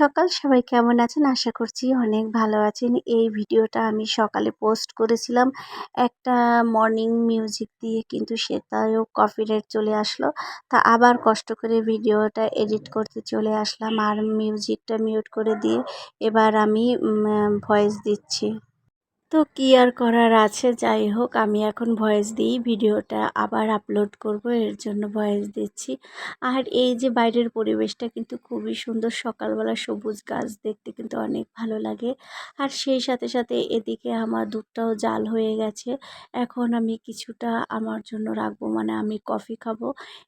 সকাল। সবাই কেমন আছেন? আশা করছি অনেক ভালো আছেন। এই ভিডিওটা আমি সকালে পোস্ট করেছিলাম। একটা মর্নিং মিউজিক দিয়ে কিন্তু সেটাও কপিরাইট চলে আসলো। তা আবার কষ্ট করে ভিডিওটা এডিট করতে চলে আসলাম আর মিউজিকটা মিউট করে দিয়ে এবার আমি ভয়েস দিচ্ছি। তো কি আর করার আছে? যাই হোক, আমি এখন ভয়েস দিই ভিডিওটা আবার আপলোড করব, এর জন্য ভয়েস দিচ্ছি। আর এই যে বাইরের পরিবেশটা কিন্তু খুবই সুন্দর, সকালবেলা সবুজ গাছ দেখতে কিন্তু অনেক ভালো লাগে। আর সেই সাথে সাথে এদিকে আমার দুধটাও জাল হয়ে গেছে। এখন আমি কিছুটা আমার জন্য রাখব মানে আমি কফি খাব,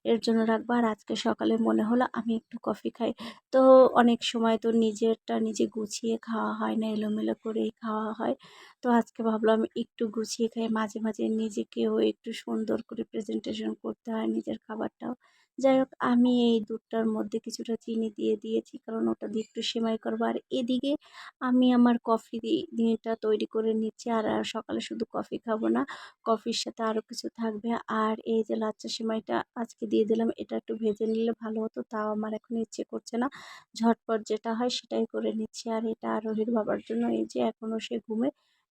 এর জন্য রাখব। আর আজকে সকালে মনে হলো আমি একটু কফি খাই। তো অনেক সময় তো নিজেরটা নিজে গুছিয়ে খাওয়া হয় না, এলোমেলো করেই খাওয়া হয়। তো আজকে ভাবলাম একটু গুছিয়ে খাই, মাঝে মাঝে নিজেকেও একটু সুন্দর করে প্রেজেন্টেশন করতে হয় নিজের খাবারটাও। যাই হোক, আমি এই দুধটার মধ্যে কিছুটা চিনি দিয়ে দিয়েছি, কারণ ওটা দিয়ে একটু সেমাই করব। আর এদিকে আমি আমার কফি দিয়েটা তৈরি করে নিচ্ছি, আর সকালে শুধু কফি খাব না কফির সাথে আরও কিছু থাকবে। আর এই যে লাচ্চা সেমাইটা আজকে দিয়ে দিলাম, এটা একটু ভেজে নিলে ভালো হতো, তাও আমার এখন ইচ্ছে করছে না। ঝটপট যেটা হয় সেটাই করে নিচ্ছি, আর এটা আরোহীর বাবার জন্য, এই যে এখনও সে ঘুমে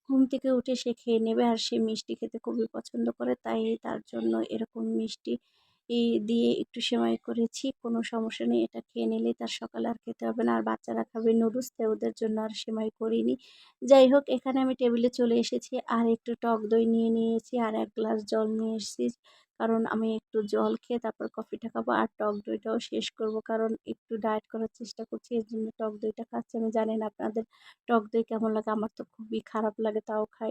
ঘুম থেকে উঠে সে খেয়ে নেবে আর সে মিষ্টি খেতে খুবই পছন্দ করে, তাই তার জন্য এরকম মিষ্টি দিয়ে একটু সেমাই করেছি, কোনো সমস্যা নেই, এটা খেয়ে নিলেই তার সকালে আর খেতে হবে না। আর বাচ্চারা খাবে নুডলস, তাই ওদের জন্য আর সেমাই করিনি। যাই হোক, এখানে আমি টেবিলে চলে এসেছি, আর একটু টক দই নিয়ে নিয়েছি, আর এক গ্লাস জল নিয়ে এসেছি। কারণ আমি একটু জল খেয়ে তারপর কফিটা খাব, আর টক দইটাও শেষ করব। কারণ একটু ডায়েট করার চেষ্টা করছি, এর জন্য টক দইটা খাচ্ছি। আমি জানি না আপনাদের টক দই কেমন লাগে, আমার তো খুবই খারাপ লাগে, তাও খাই।